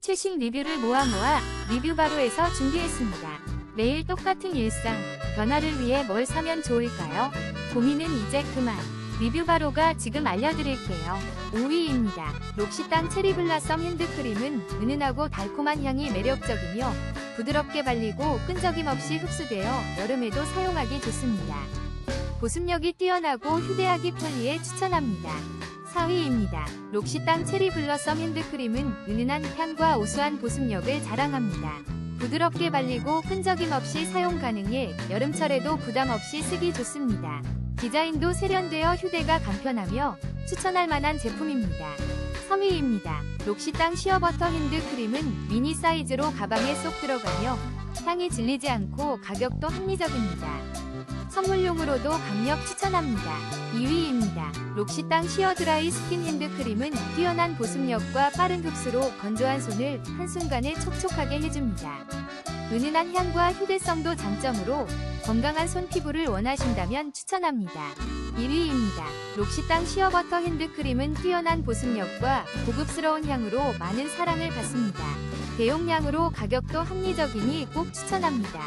최신 리뷰를 모아 모아 리뷰 바로에서 준비했습니다. 매일 똑같은 일상, 변화를 위해 뭘 사면 좋을까요? 고민은 이제 그만. 리뷰 바로가 지금 알려드릴게요. 5위입니다. 록시땅 체리 블라썸 핸드크림은 은은하고 달콤한 향이 매력적이며 부드럽게 발리고 끈적임 없이 흡수되어 여름에도 사용하기 좋습니다. 보습력이 뛰어나고 휴대하기 편리해 추천합니다. 4위입니다. 록시땅 체리 블러썸 핸드크림은 은은한 향과 우수한 보습력을 자랑합니다. 부드럽게 발리고 끈적임 없이 사용 가능해 여름철에도 부담 없이 쓰기 좋습니다. 디자인도 세련되어 휴대가 간편하며 추천할 만한 제품입니다. 3위입니다. 록시땅 시어버터 핸드크림은 미니 사이즈로 가방에 쏙 들어가며 향이 질리지 않고 가격도 합리적입니다. 선물용으로도 강력 추천합니다. 2위입니다. 록시땅 시어드라이 스킨 핸드크림은 뛰어난 보습력과 빠른 흡수로 건조한 손을 한순간에 촉촉하게 해줍니다. 은은한 향과 휴대성도 장점으로 건강한 손 피부를 원하신다면 추천합니다. 1위입니다. 록시땅 시어버터 핸드크림은 뛰어난 보습력과 고급스러운 향으로 많은 사랑을 받습니다. 대용량으로 가격도 합리적이니 꼭 추천합니다.